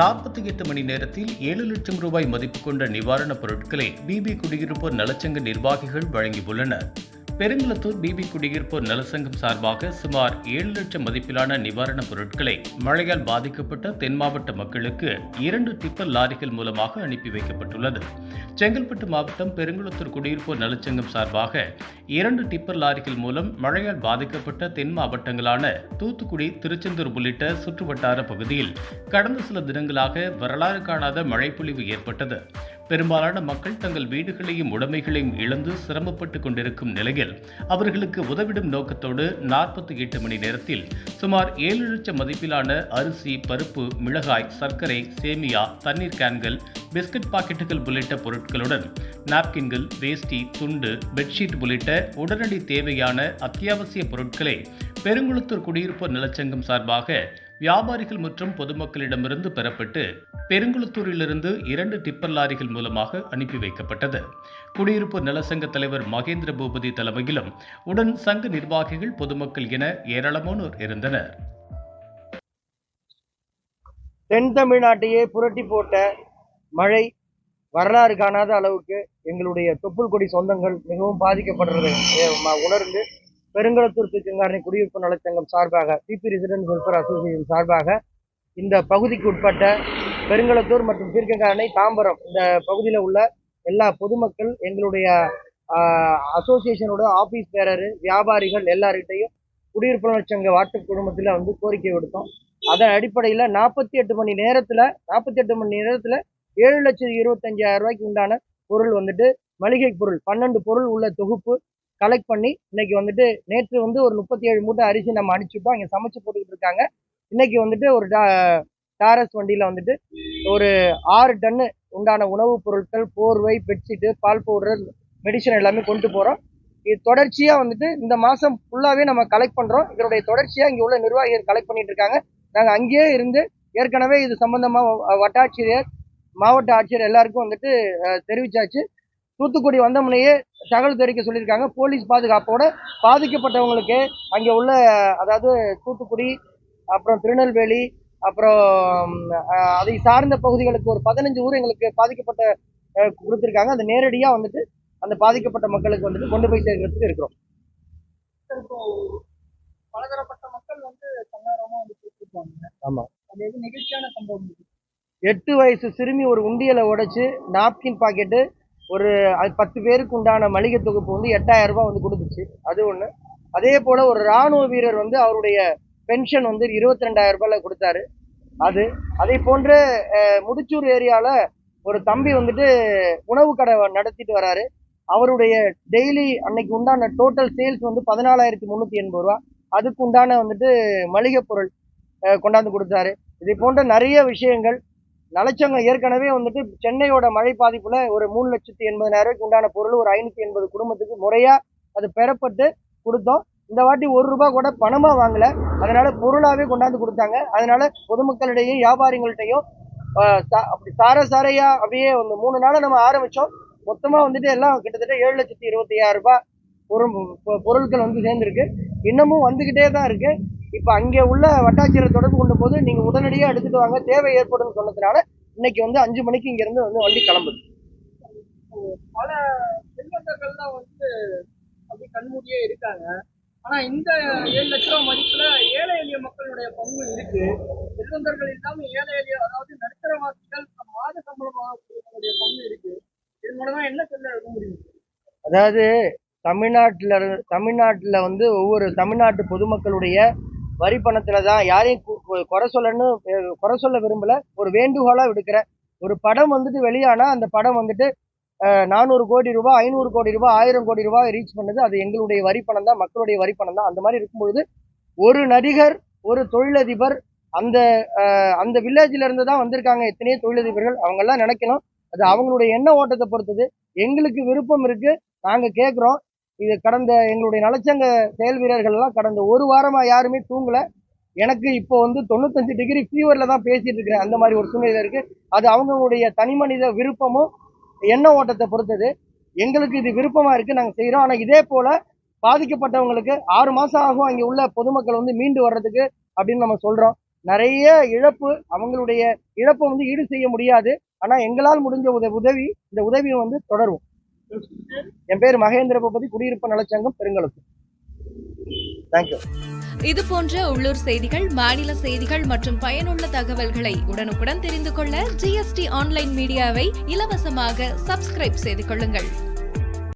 நாற்பத்தி எட்டு மணி நேரத்தில் ஏழு லட்சம் ரூபாய் மதிப்பு கொண்ட நிவாரணப் பொருட்களை பிபி குடியிருப்போர் நலச்சங்க நிர்வாகிகள் வழங்கியுள்ளனர். பெருங்குளத்தூர் பிபி குடியிருப்போர் நலசங்கம் சார்பாக சுமார் ஏழு லட்சம் மதிப்பிலான நிவாரணப் பொருட்களை மழையால் பாதிக்கப்பட்ட தென் மாவட்ட மக்களுக்கு இரண்டு டிப்பர் லாரிகள் மூலமாக அனுப்பி வைக்கப்பட்டுள்ளது. செங்கல்பட்டு மாவட்டம் பெருங்குளத்தூர் குடியிருப்போர் நலச்சங்கம் சார்பாக இரண்டு டிப்பர் லாரிகள் மூலம் மழையால் பாதிக்கப்பட்ட தென் மாவட்டங்களான தூத்துக்குடி திருச்செந்தூர் உள்ளிட்ட சுற்றுவட்டார பகுதியில் கடந்த சில தினங்களாக வரலாறு காணாத மழைப்பொழிவு ஏற்பட்டது. பெரும்பாலான மக்கள் தங்கள் வீடுகளையும் உடைமைகளையும் இழந்து சிரமப்பட்டு கொண்டிருக்கும் நிலையில் அவர்களுக்கு உதவிடும் நோக்கத்தோடு நாற்பத்தி எட்டு மணி நேரத்தில் சுமார் ஏழு லட்சம் மதிப்பிலான அரிசி பருப்பு மிளகாய் சர்க்கரை சேமியா தண்ணீர் கேன்கள் பிஸ்கட் பாக்கெட்டுகள் உள்ளிட்ட பொருட்களுடன் நாப்கின்கள் வேஷ்டி துண்டு பெட்ஷீட் உள்ளிட்ட உடனடி தேவையான அத்தியாவசிய பொருட்களை பெருங்குளத்தூர் குடியிருப்போர் நலச்சங்கம் சார்பாக வியாபாரிகள் மற்றும் பொதுமக்களிடமிருந்து பெறப்பட்டு பெருங்குளத்தூரிலிருந்து இரண்டு டிப்பர் லாரிகள் மூலமாக அனுப்பி வைக்கப்பட்டது. குடியிருப்பு நலசங்க தலைவர் மகேந்திர பூபதி தலைமையிலும் உடன் சங்க நிர்வாகிகள் பொதுமக்கள் என ஏராளமானோர் இருந்தனர். தென் தமிழ்நாட்டையே புரட்டி போட்ட மழை வரலாறு காணாத அளவுக்கு எங்களுடைய தொப்புள் கொடி சொந்தங்கள் மிகவும் பாதிக்கப்படுறதை உணர்ந்து பெருங்குளத்தூர் திருச்செங்காரணி குடியிருப்பு நலச்சங்கம் சார்பாக பிபி ரெசிடென்ட் வெல்ஃபேர் அசோசியேஷன் சார்பாக இந்த பகுதிக்கு உட்பட்ட பெருங்குளத்தூர் மற்றும் தீர்க்கங்காரணை தாம்பரம் இந்த பகுதியில் உள்ள எல்லா பொதுமக்கள் எங்களுடைய அசோசியேஷனோட ஆஃபீஸ் பேரரு வியாபாரிகள் எல்லார்கிட்டையும் குடியிருப்பு நலச்சங்க வாட்ஸ்அப் குடும்பத்தில் வந்து கோரிக்கை விடுத்தோம். அதன் அடிப்படையில் நாற்பத்தி எட்டு மணி நேரத்தில் நாற்பத்தி எட்டு மணி நேரத்தில் ஏழு லட்சத்தி இருபத்தஞ்சாயிரம் ரூபாய்க்கு உண்டான பொருள் வந்துட்டு மளிகை பொருள் பன்னெண்டு பொருள் உள்ள தொகுப்பு கலெக்ட் பண்ணி இன்னைக்கு வந்துட்டு நேற்று வந்து ஒரு முப்பத்தி ஏழு மூட்டை அரிசி நம்ம அனுப்பிச்சுட்டோம் இங்கே சமைச்சு போட்டுக்கிட்டு இருக்காங்க. இன்னைக்கு வந்துட்டு ஒரு டா- டாரஸ் வண்டியில் வந்துட்டு ஒரு ஆறு டன்னு உண்டான உணவுப் பொருட்கள் போர்வை பெட்ஷீட்டு பால் பவுடர் மெடிசன் எல்லாமே கொண்டு போகிறோம் இது தொடர்ச்சியாக வந்துட்டு இந்த மாதம் ஃபுல்லாகவே நம்ம கலெக்ட் பண்ணுறோம் இதனுடைய தொடர்ச்சியாக இங்கே உள்ள நிர்வாகிகள் கலெக்ட் பண்ணிட்டு இருக்காங்க. நாங்கள் அங்கேயே இருந்து ஏற்கனவே இது சம்பந்தமாக வட்டாட்சியர் மாவட்ட ஆட்சியர் எல்லாருக்கும் வந்துட்டு தெரிவிச்சாச்சு. தூத்துக்குடி வந்தமுனையே தகவல் தெரிவிக்க சொல்லியிருக்காங்க போலீஸ் பாதுகாப்போட பாதிக்கப்பட்டவங்களுக்கு அங்கே உள்ள அதாவது தூத்துக்குடி அப்புறம் திருநெல்வேலி அப்புறம் அதை சார்ந்த பகுதிகளுக்கு ஒரு பதினஞ்சு ஊர் எங்களுக்கு பாதிக்கப்பட்ட கொடுத்திருக்காங்க அந்த நேரடியாக வந்துட்டு அந்த பாதிக்கப்பட்ட மக்களுக்கு வந்துட்டு கொண்டு போய் சேர்க்கறதுக்கு இருக்கிறோம் பலதரப்பட்ட மக்கள் வந்து தன்னாரமா வந்து ஆமா. அது எது நெகிழ்ச்சியான சம்பவம். எட்டு வயசு சிறுமி ஒரு உண்டியலை உடைச்சு நாப்கின் பாக்கெட்டு ஒரு அது பத்து பேருக்கு உண்டான மளிகை தொகுப்பு வந்து எட்டாயிரம் ரூபாய் வந்து கொடுத்துச்சு. அது ஒன்று அதே போல் ஒரு ராணுவ வீரர் வந்து அவருடைய பென்ஷன் வந்து இருபத்தி ரெண்டாயிரம் ரூபாயில் கொடுத்தாரு. அது அதே போன்று முடிச்சூர் ஏரியாவில் ஒரு தம்பி வந்துட்டு உணவு கடை நடத்திட்டு வராரு. அவருடைய டெய்லி அன்னைக்கு உண்டான டோட்டல் சேல்ஸ் வந்து பதினாலாயிரத்தி முந்நூற்றி எண்பது ரூபா. அதுக்கு உண்டான வந்துட்டு மளிகை பொருள் கொண்டாந்து கொடுத்தாரு. இதை போன்ற நிறைய விஷயங்கள் நலச்சங்கம் ஏற்கனவே வந்துட்டு சென்னையோட மழை பாதிப்புல ஒரு மூணு லட்சத்தி எண்பதாயிரம் உண்டான பொருள் ஒரு ஐநூத்தி எண்பது குடும்பத்துக்கு முறையா அது பெறப்பட்டு கொடுத்தோம். இந்த வாட்டி ஒரு ரூபாய் கூட பணமா வாங்கல. அதனால பொருளாவே கொண்டாந்து கொடுத்தாங்க. அதனால பொதுமக்களிடையும் வியாபாரிகள்கிட்டையும் அப்படி சார சாரையா அப்படியே ಒಂದು மூணு நாளை நம்ம ஆரம்பிச்சோம். மொத்தமா வந்துட்டு எல்லாம் கிட்டத்தட்ட ஏழு லட்சத்தி இருபத்தி ஐயாயிரம் ரூபாய் பொருள் பொருட்கள் வந்து சேர்ந்துருக்கு. இன்னமும் வந்துகிட்டே தான் இருக்கு. இப்ப அங்கே உள்ள வட்டாட்சியரை தொடர்பு கொண்ட போது நீங்க உடனடியா எடுத்துட்டு வாங்க. தேவை ஏற்படும் சொன்னதுனால இன்னைக்கு வந்து அஞ்சு மணிக்கு இங்க இருந்து வந்து வண்டி கிளம்புது. பல செல்வந்தர்கள்லாம் வந்து அப்படி கண்மூடியே இருக்காங்க. ஆனா இந்த ஏழு லட்ச ரூபாய் மதிப்புல ஏழை எளிய மக்களுடைய பங்கு இருக்கு. செல்வந்தர்கள் இல்லாம ஏழை எளிய அதாவது நடுத்தர வாசிகள் மாத சம்பளமாக பங்கு இருக்கு. இது மூலமா என்ன சொல்ல முடியும்? அதாவது தமிழ்நாட்டில் தமிழ்நாட்டில் வந்து ஒவ்வொரு தமிழ்நாட்டு பொதுமக்களுடைய வரி பணத்துல தான் யாரையும் குறை சொல்லன்னு குறை சொல்ல விரும்பல. ஒரு வேண்டுகோளா விடுக்கிற. ஒரு படம் வந்துட்டு வெளியானா அந்த படம் வந்துட்டு நானூறு கோடி ரூபாய் ஐநூறு கோடி ரூபாய் ஆயிரம் கோடி ரூபாய் ரீச் பண்ணுது. அது எங்களுடைய வரி பணம் தான் மக்களுடைய வரி பணம் தான். அந்த மாதிரி இருக்கும்பொழுது ஒரு நடிகர் ஒரு தொழிலதிபர் அந்த அந்த வில்லேஜ்ல இருந்து தான் வந்திருக்காங்க எத்தனையோ தொழிலதிபர்கள். அவங்க எல்லாம் நினைக்கணும். அது அவங்களுடைய எண்ண ஓட்டத்தை பொறுத்தது. எங்களுக்கு விருப்பம் இருக்கு. நாங்க கேட்குறோம் இது கடந்த எங்களுடைய நலச்சங்க செயல் வீரர்கள் எல்லாம் கடந்த ஒரு வாரமாக யாருமே தூங்கலை. எனக்கு இப்போ வந்து தொண்ணூத்தஞ்சு டிகிரி ஃபீவரில் தான் பேசிகிட்டு இருக்கிறேன். அந்த மாதிரி ஒரு சூழ்நிலை இருக்குது அது அவங்களுடைய தனி மனித விருப்பமும் எண்ண ஓட்டத்தை பொறுத்தது. எங்களுக்கு இது விருப்பமாக இருக்குது நாங்கள் செய்கிறோம் ஆனால் இதே போல் பாதிக்கப்பட்டவங்களுக்கு ஆறு மாதம் ஆகும். அங்கே உள்ள பொதுமக்கள் வந்து மீண்டு வர்றதுக்கு அப்படின்னு நம்ம சொல்கிறோம் நிறைய இழப்பு அவங்களுடைய இழப்பை வந்து ஈடு செய்ய முடியாது. ஆனால் எங்களால் முடிஞ்ச உத உதவி இந்த உதவியை வந்து தொடரும் என் பேர் மகேந்திர பூபதி குடியிருப்பு நலச்சங்கம் பெருங்கலத்தூர். தேங்க்யூ இது போன்ற உள்ளூர் செய்திகள் மாநில செய்திகள் மற்றும் பயனுள்ள தகவல்களை உடனுக்குடன் தெரிந்து கொள்ள ஜிஎஸ்டி ஆன்லைன் மீடியாவை இலவசமாக சப்ஸ்கிரைப் செய்து கொள்ளுங்கள்.